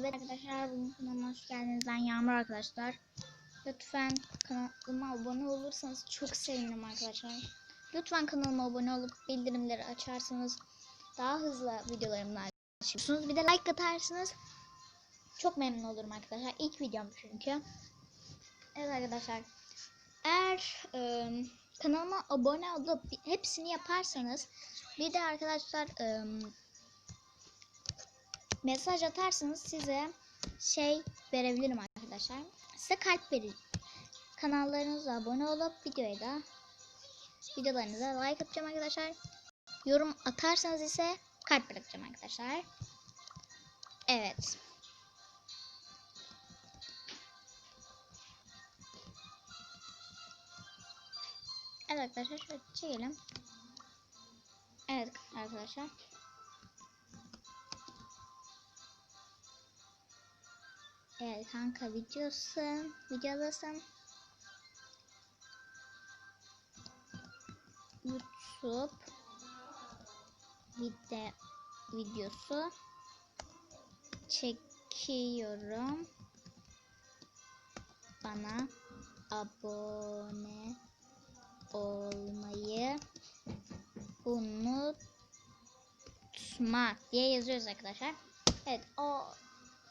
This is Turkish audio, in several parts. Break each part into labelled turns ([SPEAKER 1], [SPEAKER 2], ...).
[SPEAKER 1] Evet arkadaşlar bugün kanalıma hoş geldiniz. Ben Yağmur arkadaşlar. Lütfen kanalıma abone olursanız çok sevinirim arkadaşlar. Lütfen kanalıma abone olup bildirimleri açarsanız daha hızlı videolarımdan açıyorsunuz. Bir de like atarsınız. Çok memnun olurum arkadaşlar. İlk videom çünkü. Evet arkadaşlar. Eğer e, kanalıma abone olup hepsini yaparsanız bir de arkadaşlar e, mesaj atarsanız size şey verebilirim arkadaşlar. Size kalp veririm. Kanallarınıza abone olup videoya da videolarınıza like atacağım arkadaşlar. Yorum atarsanız ise kalp bırakacağım arkadaşlar. Evet. Evet arkadaşlar şöyle çekelim. Evet arkadaşlar. Evet kanka videosun, videodasın. YouTube video videosu çekiyorum. Bana abone olmayı unutma diye yazıyoruz arkadaşlar. Evet o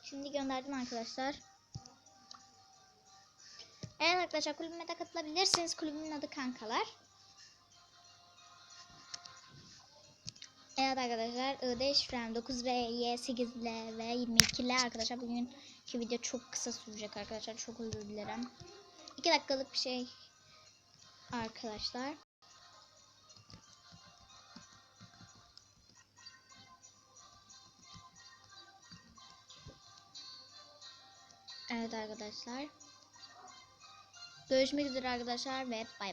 [SPEAKER 1] şimdi gönderdim arkadaşlar. Evet arkadaşlar kulübüme de katılabilirsiniz. Kulübümün adı Kankalar. Evet arkadaşlar ID şifrem 9R, 8 L ve 22 L arkadaşlar. Bugünkü video çok kısa sürecek arkadaşlar. Çok özür dilerim. 2 dakikalık bir şey arkadaşlar. Evet arkadaşlar. Görüşmek üzere arkadaşlar ve bay bay.